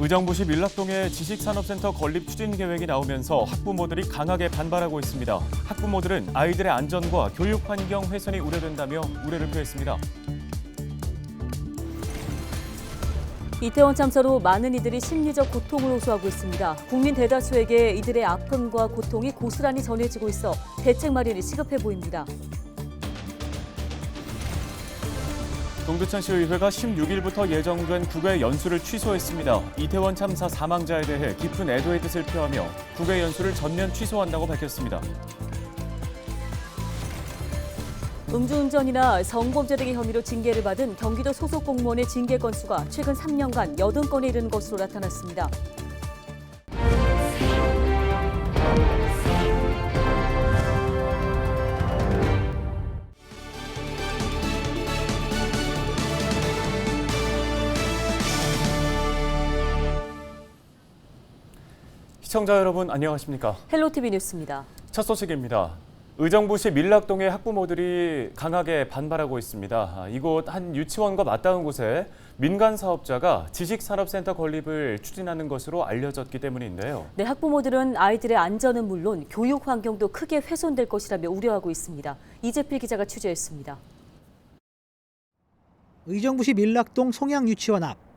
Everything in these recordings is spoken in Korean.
의정부시 밀락동에 지식산업센터 건립 추진 계획이 나오면서 학부모들이 강하게 반발하고 있습니다. 학부모들은 아이들의 안전과 교육 환경 훼손이 우려된다며 우려를 표했습니다. 이태원 참사로 많은 이들이 심리적 고통을 호소하고 있습니다. 국민 대다수에게 이들의 아픔과 고통이 고스란히 전해지고 있어 대책 마련이 시급해 보입니다. 동두천시의회가 16일부터 예정된 국외 연수를 취소했습니다. 이태원 참사 사망자에 대해 깊은 애도의 뜻을 표하며 국외 연수를 전면 취소한다고 밝혔습니다. 음주운전이나 성범죄 등의 혐의로 징계를 받은 경기도 소속 공무원의 징계 건수가 최근 3년간 80건에 이르는 것으로 나타났습니다. 시청자 여러분 안녕하십니까? 헬로티비 뉴스입니다. 첫 소식입니다. 의정부시 밀락동의 학부모들이 강하게 반발하고 있습니다. 아, 이곳 한 유치원과 맞닿은 곳에 민간 사업자가 지식산업센터 건립을 추진하는 것으로 알려졌기 때문인데요. 네, 학부모들은 아이들의 안전은 물론 교육 환경도 크게 훼손될 것이라며 우려하고 있습니다. 이재필 기자가 취재했습니다. 의정부시 밀락동 송양유치원 앞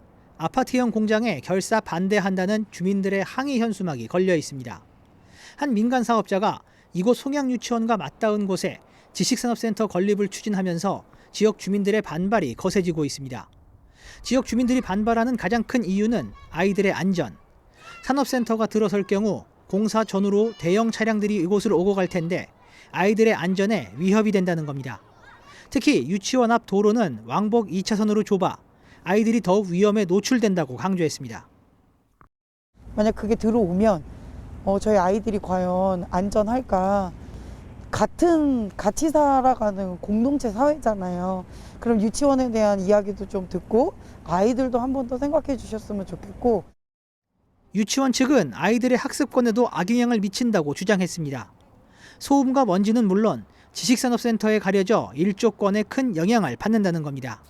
아파트형 공장에 결사 반대한다는 주민들의 항의 현수막이 걸려 있습니다. 한 민간 사업자가 이곳 송양유치원과 맞닿은 곳에 지식산업센터 건립을 추진하면서 지역 주민들의 반발이 거세지고 있습니다. 지역 주민들이 반발하는 가장 큰 이유는 아이들의 안전. 산업센터가 들어설 경우 공사 전후로 대형 차량들이 이곳을 오고 갈 텐데 아이들의 안전에 위협이 된다는 겁니다. 특히 유치원 앞 도로는 왕복 2차선으로 좁아 아이들이 더욱 위험에 노출된다고 강조했습니다. 만약 그게 들어오면 어, 저희 아이들이 과연 안전할까? 같은 같이 살아가는 공동체 사회잖아요. 그럼 유치원에 대한 이야기도 좀 듣고 아이들도 한 번 더 생각해 주셨으면 좋겠고 유치원 측은 아이들의 학습권에도 악영향을 미친다고 주장했습니다. 소음과 먼지는 물론 지식산업센터에 가려져 일조권에 큰 영향을 받는다는 겁니다.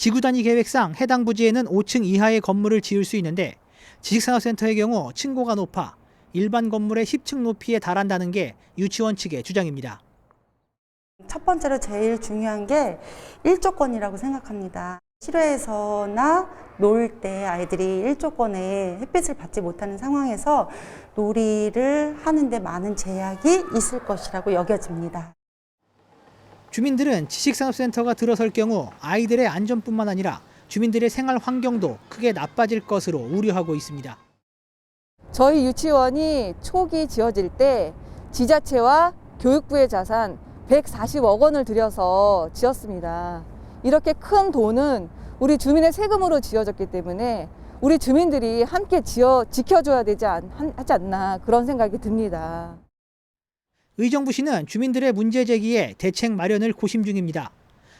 지구 단위 계획상 해당 부지에는 5층 이하의 건물을 지을 수 있는데 지식산업센터의 경우 층고가 높아 일반 건물의 10층 높이에 달한다는 게 유치원 측의 주장입니다. 첫 번째로 제일 중요한 게 일조권이라고 생각합니다. 실외에서나 놀 때 아이들이 일조권에 햇빛을 받지 못하는 상황에서 놀이를 하는데 많은 제약이 있을 것이라고 여겨집니다. 주민들은 지식산업센터가 들어설 경우 아이들의 안전뿐만 아니라 주민들의 생활 환경도 크게 나빠질 것으로 우려하고 있습니다. 저희 유치원이 초기 지어질 때 지자체와 교육부의 자산 140억 원을 들여서 지었습니다. 이렇게 큰 돈은 우리 주민의 세금으로 지어졌기 때문에 우리 주민들이 함께 지어 지켜줘야 되지 않, 하지 않나 그런 생각이 듭니다. 의정부시는 주민들의 문제 제기에 대책 마련을 고심 중입니다.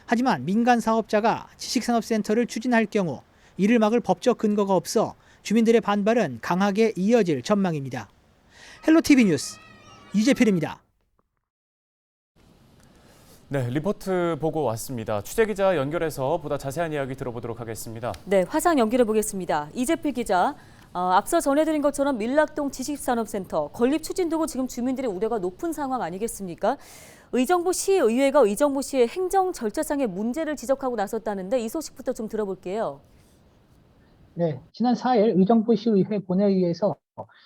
하지만 민간 사업자가 지식산업센터를 추진할 경우 이를 막을 법적 근거가 없어 주민들의 반발은 강하게 이어질 전망입니다. 헬로티비 뉴스 이재필입니다. 네, 리포트 보고 왔습니다. 취재 기자 연결해서 보다 자세한 이야기 들어보도록 하겠습니다. 네, 화상 연결해 보겠습니다. 이재필 기자, 어, 앞서 전해드린 것처럼 밀락동 지식산업센터 건립 추진 두고 지금 주민들의 우려가 높은 상황 아니겠습니까? 의정부 시의회가 의정부 시의 행정 절차상의 문제를 지적하고 나섰다는데 이 소식부터 좀 들어볼게요. 네, 지난 4일 의정부시의회 본회의에서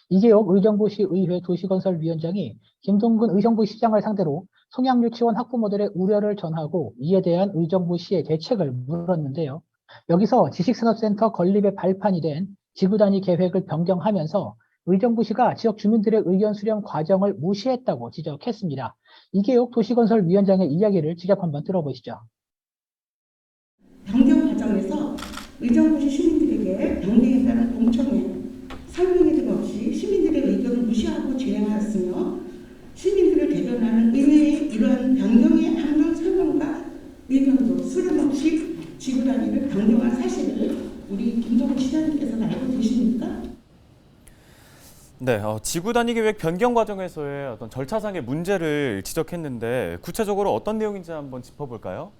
이재옥 의정부시의회 도시건설위원장이 김동근 의정부시장을 상대로 송양유치원 학부모들의 우려를 전하고 이에 대한 의정부시의 대책을 물었는데요. 여기서 지식산업센터 건립의 발판이 된 지구 단위 계획을 변경하면서 의정부시가 지역 주민들의 의견 수렴 과정을 무시했다고 지적했습니다. 이계옥 도시건설위원장의 이야기를 직접 한번 들어보시죠. 변경 과정에서 의정부시 시민들에게 변경에 따른 공청회, 설명회 등 없이 시민들의 의견을 무시하고 진행하였으며 시민들을 대변하는 의회의 이러한 변경의 아무런 설명과 의견도 수렴 없이 지구 단위를 변경한 사실을 우리 김동훈 시장님께서 알고 계십니까? 네, 어, 지구 단위 계획 변경 과정에서의 어떤 절차상의 문제를 지적했는데 구체적으로 어떤 내용인지 한번 짚어볼까요?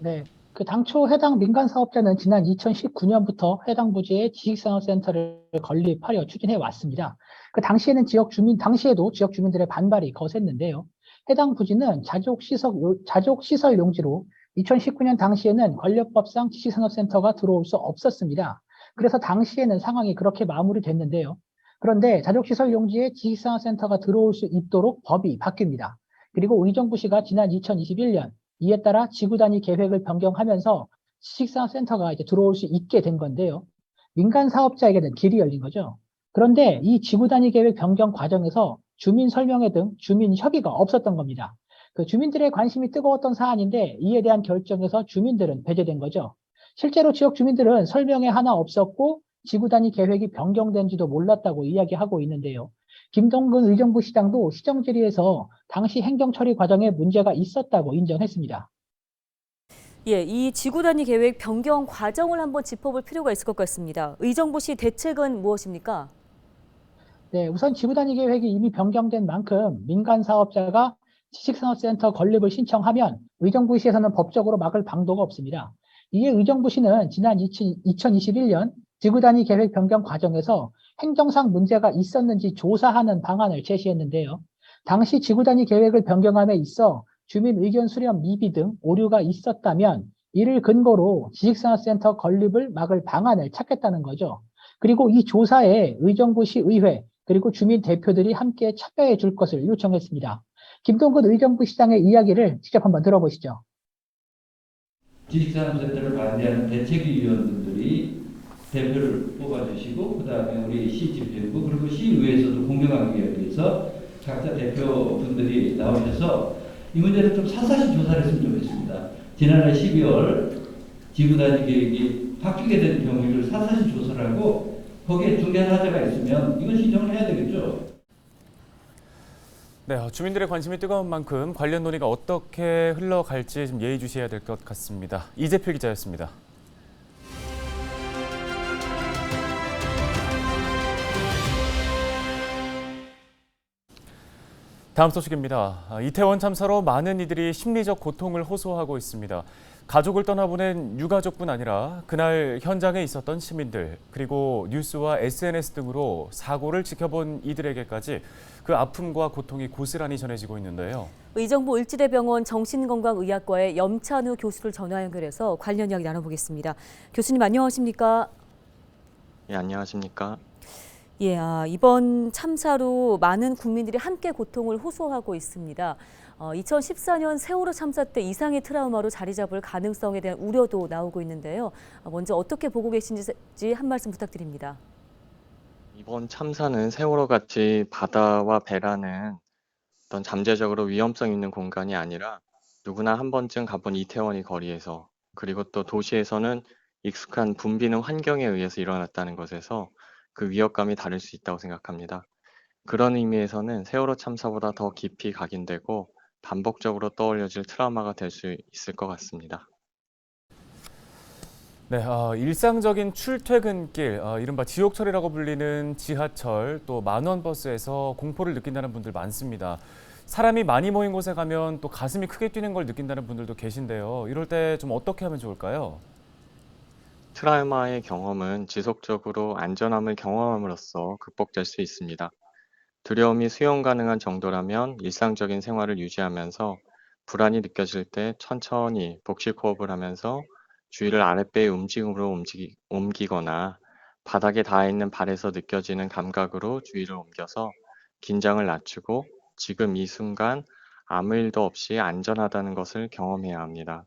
네, 그 당초 해당 민간 사업자는 지난 2019년부터 해당 부지에 지식산업센터를 건립하려 추진해 왔습니다. 그 당시에는 지역 주민, 당시에도 지역 주민들의 반발이 거셌는데요. 해당 부지는 자족 시설, 자족 시설 용지로 2019년 당시에는 권력법상 지식산업센터가 들어올 수 없었습니다. 그래서 당시에는 상황이 그렇게 마무리됐는데요. 그런데 자족시설 용지에 지식산업센터가 들어올 수 있도록 법이 바뀝니다. 그리고 의정부시가 지난 2021년 이에 따라 지구 단위 계획을 변경하면서 지식산업센터가 이제 들어올 수 있게 된 건데요. 민간 사업자에게는 길이 열린 거죠. 그런데 이 지구 단위 계획 변경 과정에서 주민 설명회 등 주민 협의가 없었던 겁니다. 그 주민들의 관심이 뜨거웠던 사안인데 이에 대한 결정에서 주민들은 배제된 거죠. 실제로 지역 주민들은 설명회 하나 없었고 지구 단위 계획이 변경된지도 몰랐다고 이야기하고 있는데요. 김동근 의정부 시장도 시정 질의에서 당시 행정 처리 과정에 문제가 있었다고 인정했습니다. 예, 이 지구 단위 계획 변경 과정을 한번 짚어볼 필요가 있을 것 같습니다. 의정부 시 대책은 무엇입니까? 네, 우선 지구 단위 계획이 이미 변경된 만큼 민간 사업자가 지식산업센터 건립을 신청하면 의정부시에서는 법적으로 막을 방도가 없습니다. 이에 의정부시는 지난 2021년 지구 단위 계획 변경 과정에서 행정상 문제가 있었는지 조사하는 방안을 제시했는데요. 당시 지구 단위 계획을 변경함에 있어 주민 의견 수렴 미비 등 오류가 있었다면 이를 근거로 지식산업센터 건립을 막을 방안을 찾겠다는 거죠. 그리고 이 조사에 의정부시 의회 그리고 주민 대표들이 함께 참여해 줄 것을 요청했습니다. 김동근 의정부 시장의 이야기를 직접 한번 들어보시죠. 지식산업센터를 반대하는 대책위원들이 대표를 뽑아주시고 그 다음에 우리 시집행부 그리고 시의회에서도 공정하기 위해서 각자 대표분들이 나오셔서 이 문제를 좀 샅샅이 조사를 했으면 좋겠습니다. 지난해 12월 지구단위 계획이 바뀌게 된 경우를 샅샅이 조사를 하고 거기에 중대한 하자가 있으면 이건 신청을 해야 되겠죠. 네, 어, 주민들의 관심이 뜨거운 만큼 관련 논의가 어떻게 흘러갈지 좀 예의주시해야 될 것 같습니다. 이재필 기자였습니다. 다음 소식입니다. 아, 이태원 참사로 많은 이들이 심리적 고통을 호소하고 있습니다. 가족을 떠나보낸 유가족뿐 아니라 그날 현장에 있었던 시민들 그리고 뉴스와 SNS 등으로 사고를 지켜본 이들에게까지 그 아픔과 고통이 고스란히 전해지고 있는데요. 의정부 을지대병원 정신건강의학과의 염찬우 교수를 전화 연결해서 관련 이야기 나눠보겠습니다. 교수님 안녕하십니까? 예, 안녕하십니까? 예, 아, 이번 참사로 많은 국민들이 함께 고통을 호소하고 있습니다. 어, 2014년 세월호 참사 때 이상의 트라우마로 자리 잡을 가능성에 대한 우려도 나오고 있는데요. 어, 먼저 어떻게 보고 계신지 한 말씀 부탁드립니다. 이번 참사는 세월호 같이 바다와 배라는 어떤 잠재적으로 위험성 있는 공간이 아니라 누구나 한 번쯤 가본 이태원이 거리에서 그리고 또 도시에서는 익숙한 붐비는 환경에 의해서 일어났다는 것에서 그 위협감이 다를 수 있다고 생각합니다. 그런 의미에서는 세월호 참사보다 더 깊이 각인되고 반복적으로 떠올려질 트라우마가 될 수 있을 것 같습니다. 네, 아, 일상적인 출퇴근길, 아, 이른바 지옥철이라고 불리는 지하철 또 만원버스에서 공포를 느낀다는 분들 많습니다. 사람이 많이 모인 곳에 가면 또 가슴이 크게 뛰는 걸 느낀다는 분들도 계신데요. 이럴 때 좀 어떻게 하면 좋을까요? 트라우마의 경험은 지속적으로 안전함을 경험함으로써 극복될 수 있습니다. 두려움이 수용 가능한 정도라면 일상적인 생활을 유지하면서 불안이 느껴질 때 천천히 복식 호흡을 하면서 주위를 아랫배의 움직임으로 움직이, 옮기거나 바닥에 닿아 있는 발에서 느껴지는 감각으로 주위를 옮겨서 긴장을 낮추고 지금 이 순간 아무 일도 없이 안전하다는 것을 경험해야 합니다.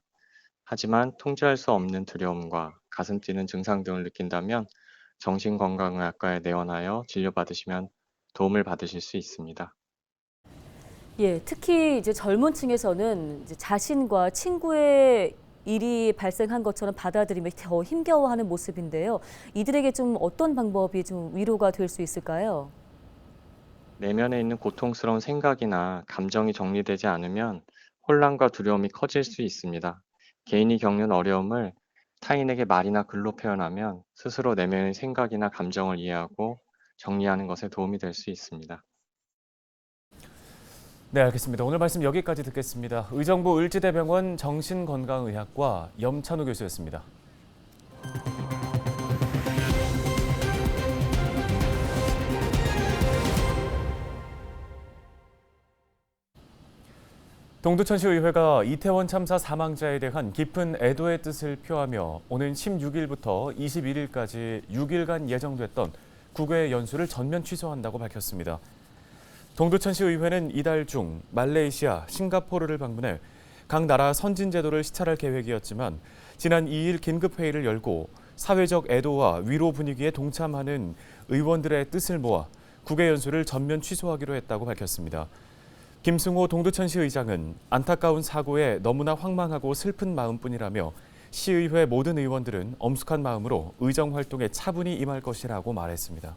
하지만 통제할 수 없는 두려움과 가슴 뛰는 증상 등을 느낀다면 정신건강의학과에 내원하여 진료받으시면 도움을 받으실 수 있습니다. 예, 특히 이제 젊은 층에서는 이제 자신과 친구의 일이 발생한 것처럼 받아들이며 더 힘겨워하는 모습인데요. 이들에게 좀 어떤 방법이 좀 위로가 될 수 있을까요? 내면에 있는 고통스러운 생각이나 감정이 정리되지 않으면 혼란과 두려움이 커질 수 있습니다. 개인이 겪는 어려움을 타인에게 말이나 글로 표현하면 스스로 내면의 생각이나 감정을 이해하고 정리하는 것에 도움이 될 수 있습니다. 네, 알겠습니다. 오늘 말씀 여기까지 듣겠습니다. 의정부 을지대병원 정신건강의학과 염찬우 교수였습니다. 동두천시의회가 이태원 참사 사망자에 대한 깊은 애도의 뜻을 표하며 오는 16일부터 21일까지 6일간 예정됐던 국외 연수를 전면 취소한다고 밝혔습니다. 동두천시의회는 이달 중 말레이시아, 싱가포르를 방문해 각 나라 선진 제도를 시찰할 계획이었지만 지난 2일 긴급 회의를 열고 사회적 애도와 위로 분위기에 동참하는 의원들의 뜻을 모아 국외 연수를 전면 취소하기로 했다고 밝혔습니다. 김승호 동두천시 의장은 안타까운 사고에 너무나 황망하고 슬픈 마음뿐이라며 시의회 모든 의원들은 엄숙한 마음으로 의정 활동에 차분히 임할 것이라고 말했습니다.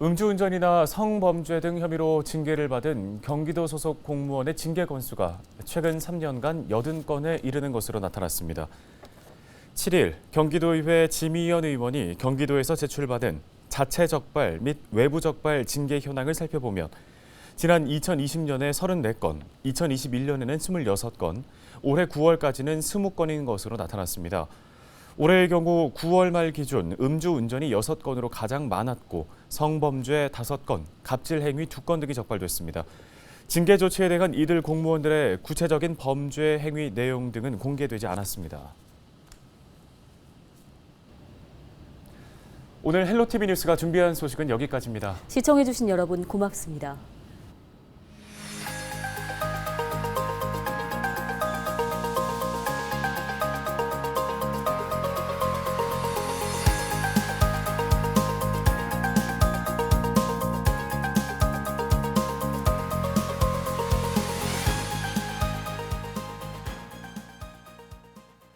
음주운전이나 성범죄 등 혐의로 징계를 받은 경기도 소속 공무원의 징계 건수가 최근 3년간 80건에 이르는 것으로 나타났습니다. 7일 경기도의회 지미연 의원이 경기도에서 제출받은 자체 적발 및 외부 적발 징계 현황을 살펴보면 지난 2020년에 34건, 2021년에는 26건, 올해 9월까지는 20건인 것으로 나타났습니다. 올해의 경우 9월 말 기준 음주 운전이 6건으로 가장 많았고 성범죄 5건, 갑질 행위 2건 등이 적발됐습니다. 징계 조치에 대한 이들 공무원들의 구체적인 범죄 행위 내용 등은 공개되지 않았습니다. 오늘 헬로티비 뉴스가 준비한 소식은 여기까지입니다. 시청해주신 여러분 고맙습니다.